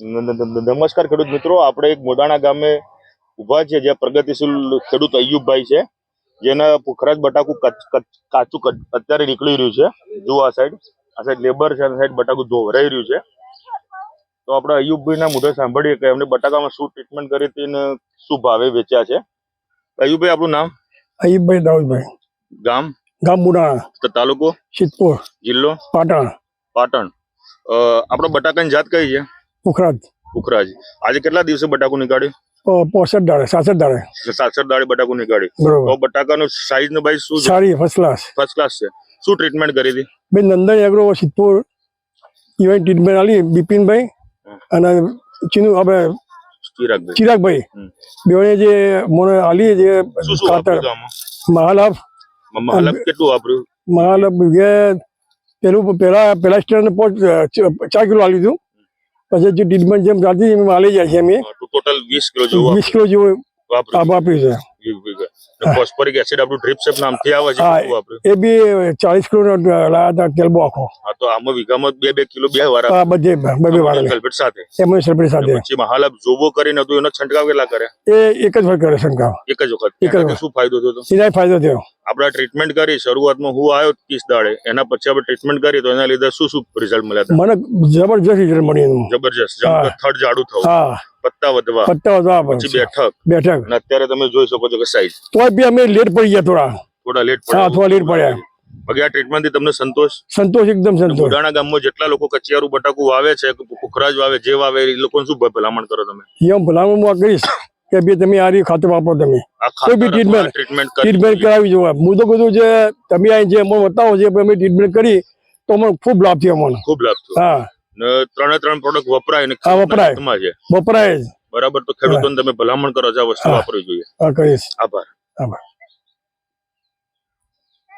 નમસ્કાર ખેડૂત મિત્રો. આપણે એક મોદાણા ગામે ઊભા છે જ્યાં પ્રગતિશીલ ખેડૂત અયુબભાઈ છે. જેના પુખરાજ બટાકું કચ- અત્યારે નીકળી રહ્યું છે. જુઓ આ સાઈડ આ સાઈડ લેબર છે આ સાઈડ બટાકું ધોવરાઈ રહ્યું છે. તો આપણે અયુબભાઈના મોઢે સાંભળીએ કે એમને બટાકામાં શું ટ્રીટમેન્ટ કરી હતી ને શું ભાવે વેચ્યા છે. અયુબભાઈ આપણું નામ? અયુબભાઈ દાઉદભાઈ. ગામ? ગામ બુડાણા તાલુકો? સિદ્ધપુર. જિલ્લો? પાટણ. પાટણ. આપણે બટાકાની જાત કઈ છે? પુખરાજ પુખરાજ આજે કેટલા દિવસે બટાકું નીકાળ્યું? પોસઠ દાડે સાસઠ દાડે. સાતસઠ દાડે બટાકું નીકાળ્યું. તો બટાકાનું સાઈઝ ને ભાઈ શું સારી ફર્સ્ટ ક્લાસ ફર્સ્ટ ક્લાસ છે. શું ટ્રીટમેન્ટ કરી હતી? Nandan agro Siddhpur event treatment આલી બિપિનભાઈ અને ચીનુ આપણે ચિરાગભાઈ. ચિરાગભાઈ બેઓને જે મને આલી જે ખાતર. વાપર્યું મહાલાભ કેટલું વાપર્યું? મહાલાભ પેલું પેલા પેલા સ્ટેન્ડ ચાર કિલો આલી દીધું પછી જે ટ્રીટમેન્ટ જેમ ચાલતી એમ આલી જાય છે અમે ટોટલ વીસ કિલો જેવું વીસ કિલો જેવું આપ્યું છે. ફોસ્ફરિક એસિડ આપણું ડ્રીપ સેપ નામથી આવે છે એ બી ચાલીસ કિલો લાયા હતા તેલબો આખો. હા તો આમાં વીઘામાં બે બે કિલો બે વાર બધે બે વાળા સલ્ફેટ સાથે. એમાં સલ્ફેટ સાથે. પછી મહાલાભ જોબો કરીને હતું એનો છંટકાવ કેટલા કરે? એ એક જ વાર કરે છંટકાવ. એક જ વખત. એક જ શું ફાયદો થયો સીધા ફાયદો થયો. આપણે ટ્રીટમેન્ટ કરી શરૂઆતમાં હું આવ્યો ત્રીસ દાડે. એના પછી આપણે ટ્રીટમેન્ટ કરી તો એના લીધે શું શું રિઝલ્ટ મળ્યા મને જબરજસ્ત રિઝલ્ટ મળી જબરજસ્ત થર્ડ જાડું થયું હા. પત્તા વધવા પત્તા વધવા પછી બેઠક. બેઠક. અને અત્યારે તમે જોઈ શકો છો કે સાઈઝ તોય બી અમે લેટ પડી ગયા થોડા. થોડા લેટ પડ્યા. થોડા લેટ પડ્યા. બાકી આ ટ્રીટમેન્ટથી તમને સંતોષ? સંતોષ એકદમ સંતોષ. બુડાણા ગામમાં જેટલા લોકો કચિયારું બટાકું વાવે છે કે પુખરાજ વાવે જે વાવે એ લોકોને શું ભલામણ કરો તમે? એમ ભલામણ હું કરીશ કે બે તમે આ રીતે ખાતર વાપરો તમે. કોઈ બી ટ્રીટમેન્ટ ટ્રીટમેન્ટ કરાવી જોવા હું તો કીધું છે તમે અહીં જે અમને બતાવો છે અમે ટ્રીટમેન્ટ કરી તો અમને ખૂબ લાભ થયો અમને. ખૂબ લાભ થયો. હા. ત્રણે ત્રણ પ્રોડક્ટ વપરાય ને વપરાય. છે. વપરાય બરાબર તો ખેડૂતોને તમે ભલામણ કરો છો આ વસ્તુ. વાપરવી જોઈએ. આભાર.